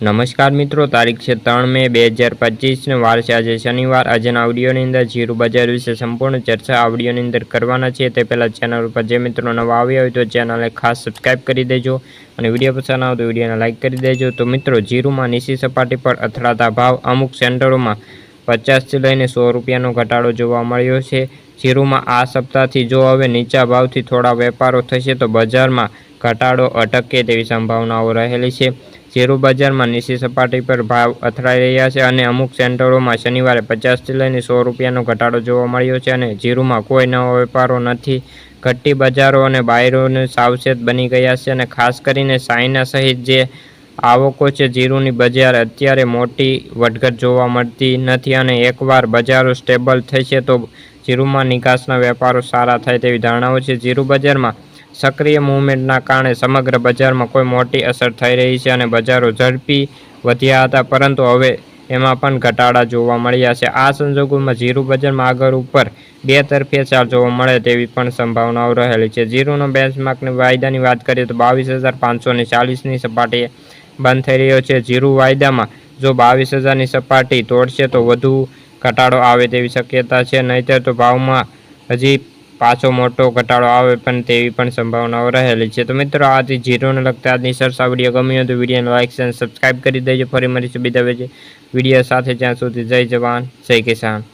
નમસ્કાર મિત્રો, તારીખ છે ત્રણ મે બે હજાર પચીસને વાર છે. આજે શનિવાર, આજના ઓડિયોની અંદર જીરું બજાર વિશે સંપૂર્ણ ચર્ચા આ ઓડિયોની અંદર કરવાના છે તે પહેલાં ચેનલ ઉપર જે મિત્રો નવા આવ્યા હોય તો ચેનલને ખાસ સબસ્ક્રાઇબ કરી દેજો અને વીડિયો પસંદ આવે તો વિડીયોને લાઇક કરી દેજો. તો મિત્રો, જીરુમાં નીચી સપાટી પર અથડાતા ભાવ અમુક સેન્ટરોમાં પચાસથી લઈને સો રૂપિયાનો ઘટાડો જોવા મળ્યો છે. જીરુમાં આ સપ્તાહથી જો હવે નીચા ભાવથી થોડા વેપારો થશે તો બજારમાં ઘટાડો અટકે તેવી સંભાવનાઓ રહેલી છે. જીરું બજારમાં નીચી સપાટી પર ભાવ અથડાઈ રહ્યા છે અને અમુક સેન્ટરોમાં શનિવારે પચાસથી લઈને સો રૂપિયાનો ઘટાડો જોવા મળ્યો છે અને જીરુમાં કોઈ નવા વેપારો નથી. ઘટતી બજારો અને બાયરોને સાવચેત બની ગયા છે અને ખાસ કરીને ચાઇના સહિત જે આવકો છે જીરુની બજાર અત્યારે મોટી વધઘટ જોવા મળતી નથી અને એકવાર બજારો સ્ટેબલ થશે તો જીરુમાં નિકાસના વેપારો સારા થાય તેવી ધારણાઓ છે. જીરુ બજારમાં સક્રિય મૂવમેન્ટના કારણે સમગ્ર બજારમાં કોઈ મોટી અસર થઈ રહી છે અને બજારો ઝડપી વધ્યા હતા, પરંતુ હવે એમાં પણ ઘટાડા જોવા મળ્યા છે. આ સંજોગોમાં જીરું બજારમાં આગળ ઉપર બે તરફે ચાર જોવા મળે તેવી પણ સંભાવનાઓ રહેલી છે. જીરુનો બેન્ચમાર્કની વાયદાની વાત કરીએ તો બાવીસ હજાર પાંચસોને ચાલીસની સપાટીએ બંધ થઈ રહ્યો છે. જીરું વાયદામાં જો બાવીસ હજારની સપાટી તોડશે તો વધુ ઘટાડો આવે તેવી શક્યતા છે. નહીંતર તો ભાવમાં હજી પાછો મોટો ઘટાડો આવે પણ તેવી પણ સંભાવનાઓ રહેલી છે. તો મિત્રો આથી જીરોને લગતા આજની સરસા વીડિયો. ગમ્યો તો વિડીયોને લાઇક અને સબસ્ક્રાઈબ કરી દેજો. ફરી મળીશું બીજા વીડિયો સાથે. જ્યાં સુધી જય જવાન, જય કિસાન.